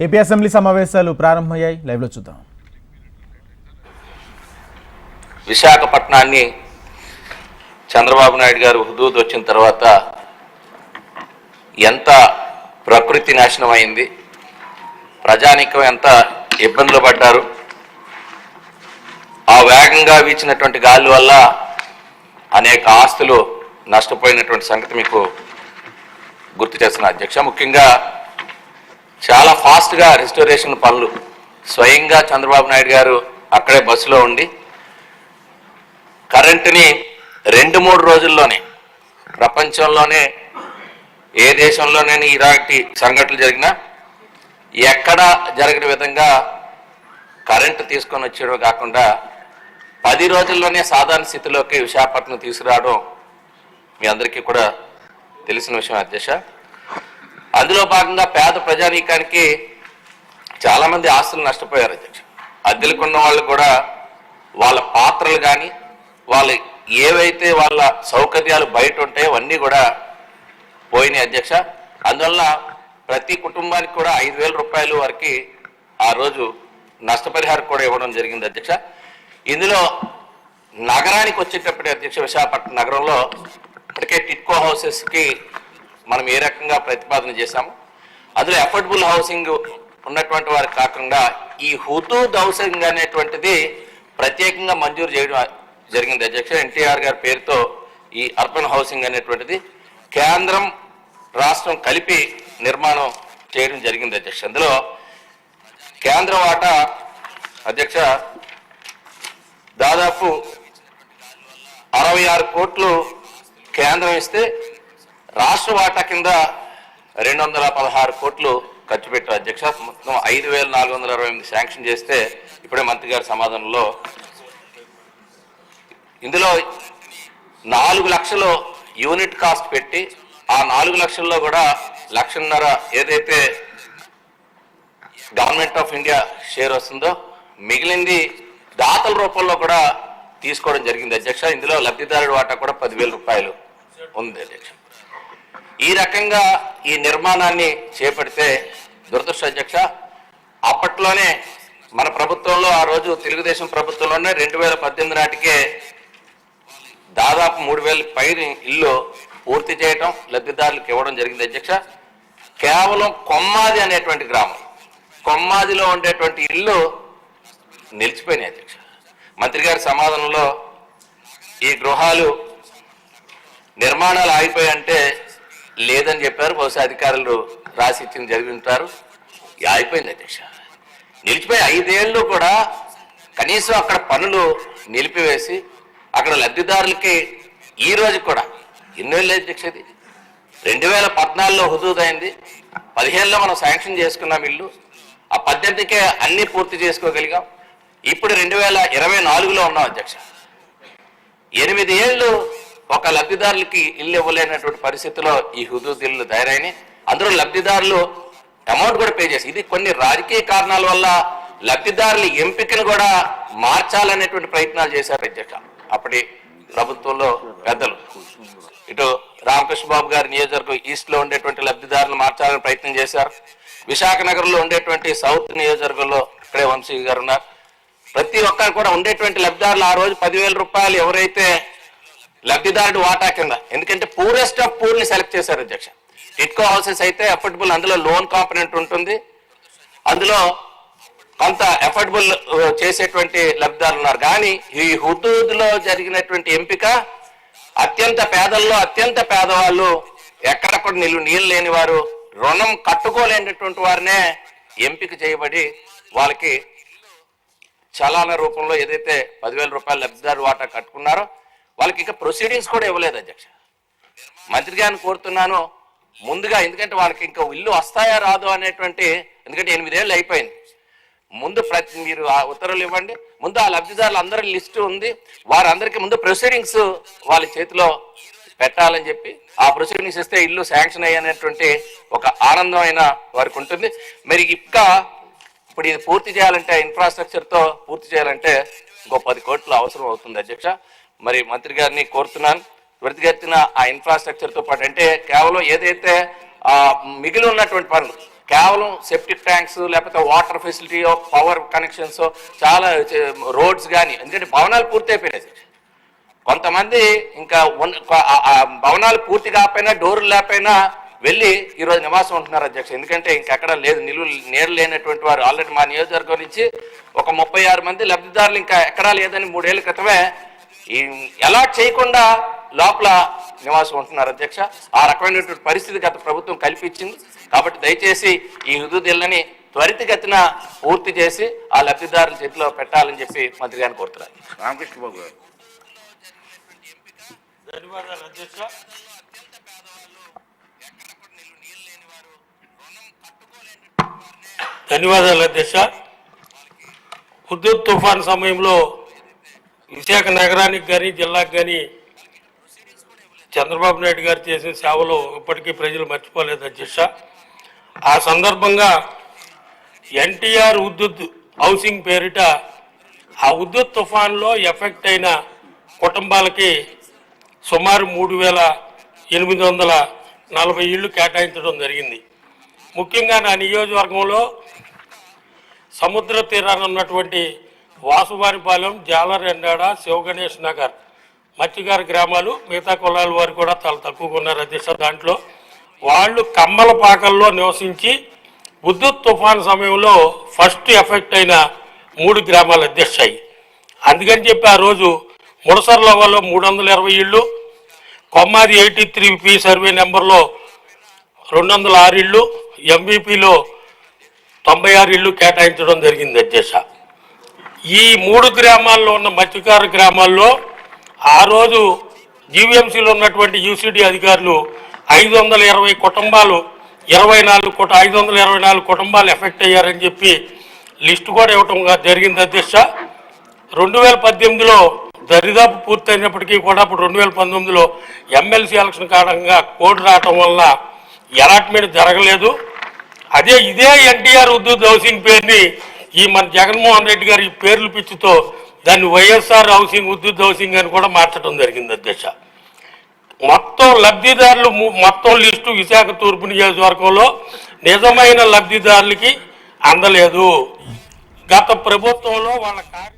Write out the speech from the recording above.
AP assembly సమావేశాలు ప్రారంభమయ్యాయి. లైవ్లో చూద్దాం. విశాఖపట్నాన్ని చంద్రబాబు నాయుడు గారు హుదూద్ వచ్చిన తర్వాత ఎంత ప్రకృతి నాశనం అయింది ప్రజానికం ఎంత ఇబ్బందులు పడ్డారు ఆ వేగంగా వీచినటువంటి గాలి వల్ల అనేక ఆస్తులు నష్టపోయినటువంటి సంగతి మీకు గుర్తు చేస్తున్న అధ్యక్ష. ముఖ్యంగా చాలా ఫాస్ట్గా రిస్టోరేషన్ పనులు. స్వయంగా చంద్రబాబు నాయుడు గారు అక్కడే బస్సులో ఉండి కరెంటుని రెండు మూడు రోజుల్లోనే ప్రపంచంలోనే ఏ దేశంలోనే ఇలాంటి సంఘటనలు జరిగినా ఎక్కడ జరగని విధంగా కరెంటు తీసుకొని వచ్చేయడం కాకుండా పది రోజుల్లోనే సాధారణ స్థితిలోకి విశాఖపట్నం తీసుకురావడం మీ అందరికీ కూడా తెలిసిన విషయం అధ్యక్ష. అందులో భాగంగా పేద ప్రజానీకానికి చాలామంది ఆస్తులు నష్టపోయారు అధ్యక్ష. అద్దెలకున్న వాళ్ళు కూడా వాళ్ళ పాత్రలు కానీ వాళ్ళ ఏవైతే వాళ్ళ సౌకర్యాలు బయట ఉంటాయో అవన్నీ కూడా పోయినాయి అధ్యక్ష. అందువల్ల ప్రతి కుటుంబానికి కూడా ఐదు వేల రూపాయలు వరకు ఆ రోజు నష్టపరిహారం కూడా ఇవ్వడం జరిగింది అధ్యక్ష. ఇందులో నగరానికి వచ్చేటప్పుడు అధ్యక్ష విశాఖపట్నం నగరంలో ఇప్పటికే టిట్కో హౌసెస్కి మనం ఏ రకంగా ప్రతిపాదన చేశాము. అందులో అఫోర్డబుల్ హౌసింగ్ ఉన్నటువంటి వారు కాకుండా ఈ హుతూద్ హౌసింగ్ అనేటువంటిది ప్రత్యేకంగా మంజూరు చేయడం జరిగింది. అధ్యక్ష ఎన్టీఆర్ గారి పేరుతో ఈ అర్బన్ హౌసింగ్ అనేటువంటిది కేంద్రం రాష్ట్రం కలిపి నిర్మాణం చేయడం జరిగింది అధ్యక్ష. అందులో కేంద్ర వాటా అధ్యక్ష దాదాపు అరవై ఆరు కోట్లు కేంద్రం ఇస్తే రాష్ట్ర వాటా కింద రెండు వందల పదహారు కోట్లు ఖర్చు పెట్టారు. అధ్యక్ష మొత్తం ఐదు వేల నాలుగు వందల అరవై ఎనిమిది శాంక్షన్ చేస్తే ఇప్పుడే మంత్రి గారి సమాధానంలో ఇందులో నాలుగు లక్షలు యూనిట్ కాస్ట్ పెట్టి ఆ నాలుగు లక్షల్లో కూడా లక్షన్నర ఏదైతే గవర్నమెంట్ ఆఫ్ ఇండియా షేర్ వస్తుందో మిగిలింది దాతల రూపంలో కూడా తీసుకోవడం జరిగింది. అధ్యక్ష ఇందులో లబ్ధిదారుడి వాటా కూడా పదివేల రూపాయలు ఉంది. అధ్యక్ష ఈ రకంగా ఈ నిర్మాణాన్ని చేపడితే దురదృష్ట అధ్యక్ష అప్పట్లోనే మన ప్రభుత్వంలో ఆ రోజు తెలుగుదేశం ప్రభుత్వంలోనే రెండు వేల పద్దెనిమిది నాటికే దాదాపు మూడు వేల పైన ఇల్లు పూర్తి చేయటం లబ్ధిదారులకు ఇవ్వడం జరిగింది అధ్యక్ష. కేవలం కొమ్మాది అనేటువంటి గ్రామం కొమ్మాదిలో ఉండేటువంటి ఇల్లు నిలిచిపోయినాయి అధ్యక్ష. మంత్రి గారి సమాధానంలో ఈ గృహాలు నిర్మాణాలు ఆగిపోయాయంటే లేదని చెప్పారు. బహుశా అధికారులు రాసిచ్చింది జరిగి ఉంటారు. అయిపోయింది అధ్యక్ష. నిలిచిపోయి ఐదేళ్ళు కూడా కనీసం అక్కడ పనులు నిలిపివేసి అక్కడ లబ్ధిదారులకి ఈ రోజు కూడా ఎన్నేళ్ళు అధ్యక్ష ఇది? రెండు వేల పద్నాలుగులో హుదూదైంది పదిహేనులో మనం శాంక్షన్ చేసుకున్నాం ఇల్లు. ఆ పద్దెనిమిదికే అన్నీ పూర్తి చేసుకోగలిగాం. ఇప్పుడు రెండు వేల ఇరవై నాలుగులో ఉన్నాం అధ్యక్ష. ఎనిమిది ఏళ్ళు ఒక లబ్ధిదారులకి ఇల్లు ఇవ్వలేనటువంటి పరిస్థితిలో ఈ హుదూద్ ఇల్లు తయారైన అందరూ లబ్ధిదారులు అమౌంట్ కూడా పే చేసి ఇది కొన్ని రాజకీయ కారణాల వల్ల లబ్ధిదారుల ఎంపికను కూడా మార్చాలనేటువంటి ప్రయత్నాలు చేశారు అధ్యక్ష. అప్పటి ప్రభుత్వంలో పెద్దలు. ఇటు రామకృష్ణ బాబు గారి నియోజకవర్గం ఈస్ట్లో ఉండేటువంటి లబ్ధిదారులు మార్చాలని ప్రయత్నం చేశారు. విశాఖ నగరంలో ఉండేటువంటి సౌత్ నియోజకవర్గంలో ఇక్కడే వంశీ గారు ఉన్నారు. ప్రతి ఒక్కరు కూడా ఉండేటువంటి లబ్ధిదారులు ఆ రోజు పదివేల రూపాయలు ఎవరైతే లబ్ధిదారుడు వాటా కింద. ఎందుకంటే పూరెస్ట్ ఆఫ్ పూర్ని సెలెక్ట్ చేశారు అధ్యక్ష. టిట్కో హౌసెస్ అయితే అఫోర్డబుల్ అందులో లోన్ కాంపనెంట్ ఉంటుంది. అందులో కొంత ఎఫర్డబుల్ చేసేటువంటి లబ్ధిదారులు ఉన్నారు. కానీ ఈ హుదూద్లో జరిగినటువంటి ఎంపిక అత్యంత పేదల్లో అత్యంత పేదవాళ్ళు ఎక్కడక్కడ కూడా నిలు నీళ్ళు లేని వారు రుణం కట్టుకోలేనటువంటి వారినే ఎంపిక చేయబడి వాళ్ళకి చలాన రూపంలో ఏదైతే పదివేల రూపాయలు లబ్ధిదారు వాటా కట్టుకున్నారో వాళ్ళకి ఇంకా ప్రొసీడింగ్స్ కూడా ఇవ్వలేదు అధ్యక్ష. మంత్రి గారిని కోరుతున్నాను ముందుగా ఎందుకంటే వాళ్ళకి ఇంకా ఇల్లు వస్తాయా రాదు అనేటువంటి ఎందుకంటే ఎనిమిదేళ్ళు అయిపోయింది. ముందు ప్రతి మీరు ఆ ఉత్తర్వులు ఇవ్వండి. ముందు ఆ లబ్ధిదారులు అందరి లిస్టు ఉంది. వారందరికీ ముందు ప్రొసీడింగ్స్ వాళ్ళ చేతిలో పెట్టాలని చెప్పి ఆ ప్రొసీడింగ్స్ ఇస్తే ఇల్లు శాంక్షన్ అయ్యనేటువంటి ఒక ఆనందమైన వారికి ఉంటుంది. మరి ఇంకా ఇప్పుడు ఇది పూర్తి చేయాలంటే ఇన్ఫ్రాస్ట్రక్చర్తో పూర్తి చేయాలంటే ఇంకో పది కోట్లు అవసరం అవుతుంది అధ్యక్ష. మరి మంత్రి గారిని కోరుతున్నాను. త్వరితగతిన ఆ ఇన్ఫ్రాస్ట్రక్చర్తో పాటు అంటే కేవలం ఏదైతే మిగిలి ఉన్నటువంటి పనులు కేవలం సెప్టిక్ ట్యాంక్స్ లేకపోతే వాటర్ ఫెసిలిటీ పవర్ కనెక్షన్స్ చాలా రోడ్స్ కానీ ఎందుకంటే భవనాలు పూర్తి అయిపోయినాయి కొంతమంది ఇంకా భవనాలు పూర్తి కాకపోయినా డోర్లు లేకపోయినా వెళ్ళి ఈరోజు నివాసం ఉంటున్నారు అధ్యక్ష. ఎందుకంటే ఇంకెక్కడ లేదు నిలువ నీరు లేనటువంటి వారు. ఆల్రెడీ మా నియోజకవర్గం నుంచి ఒక ముప్పై ఆరు మంది లబ్ధిదారులు ఇంకా ఎక్కడా లేదని మూడేళ్ళ క్రితమే అలాట్ చేయకుండా లోపల నివాసం ఉంటున్నారు అధ్యక్ష. ఆ రకమైనటువంటి పరిస్థితి గత ప్రభుత్వం కల్పించింది. కాబట్టి దయచేసి ఈ హుదుదిల్లని త్వరితగతిన పూర్తి చేసి ఆ లబ్ధిదారుల చేతిలో పెట్టాలని చెప్పి మంత్రి గారిని కోరుతున్నారు రామకృష్ణ బాబు గారు. ధన్యవాదాలు అధ్యక్ష. ధన్యవాదాలు అధ్యక్ష. తుఫాన్ సమయంలో విశాఖ నగరానికి కానీ జిల్లాకు కానీ చంద్రబాబు నాయుడు గారు చేసిన సేవలు ఇప్పటికీ ప్రజలు మర్చిపోలేదు అధ్యక్ష. ఆ సందర్భంగా ఎన్టీఆర్ ఉద్యుత్ హౌసింగ్ పేరిట ఆ ఉద్యుత్ తుఫాన్లో ఎఫెక్ట్ అయిన కుటుంబాలకి సుమారు మూడు వేల ఎనిమిది వందల నలభై ఇళ్ళు కేటాయించడం జరిగింది. ముఖ్యంగా నా నియోజకవర్గంలో సముద్ర తీరాన ఉన్నటువంటి వాసువారిపాలెం జాలరెండాడ శివగణేష్ నగర్. మత్స్యగారి గ్రామాలు మిగతా కులాల వారు కూడా చాలా తక్కువగా ఉన్నారు అధ్యక్ష దాంట్లో వాళ్ళు కమ్మలపాకల్లో నివసించి విద్యుత్ తుఫాన్ సమయంలో ఫస్ట్ ఎఫెక్ట్ అయిన మూడు గ్రామాలు అధ్యక్షాయి. అందుకని చెప్పి ఆ రోజు ముడసర్ల వల్ల మూడు వందల ఇరవై ఇళ్ళు Kommadi eighty three P survey నెంబర్లో రెండు వందల ఆరు ఇళ్ళు ఎంబీపీలో తొంభై ఆరు ఇళ్ళు కేటాయించడం జరిగింది అధ్యక్ష. ఈ మూడు గ్రామాల్లో ఉన్న మత్స్యకారు గ్రామాల్లో ఆ రోజు జీవీఎంసీలో ఉన్నటువంటి యూసీడీ అధికారులు ఐదు వందల ఇరవై కుటుంబాలు ఇరవై నాలుగు కుట ఐదు వందల ఇరవై నాలుగు కుటుంబాలు ఎఫెక్ట్ అయ్యారని చెప్పి లిస్టు కూడా ఇవ్వటం జరిగింది అధ్యక్ష. రెండు వేల పద్దెనిమిదిలో దరిదాపు పూర్తయినప్పటికీ కూడా అప్పుడు రెండు వేల పంతొమ్మిదిలో ఎమ్మెల్సీ ఎలక్షన్ కారణంగా కోడ్ రావటం వల్ల అలాట్మెంట్ జరగలేదు. అదే ఇదే ఎన్టీఆర్ ఉద్యోగ్ హౌసింగ్ పేరుని ఈ మన జగన్మోహన్ రెడ్డి గారి పేర్లు పిచ్చితో దాన్ని వైఎస్ఆర్ హౌసింగ్ ఉద్యుత్ హౌసింగ్ అని కూడా మార్చడం జరిగింది అధ్యక్ష. మొత్తం లబ్ధిదారులు మొత్తం లిస్టు విశాఖ తూర్పు నియోజకవర్గంలో నిజమైన లబ్ధిదారులకి అందలేదు. గత ప్రభుత్వంలో వాళ్ళ కార్య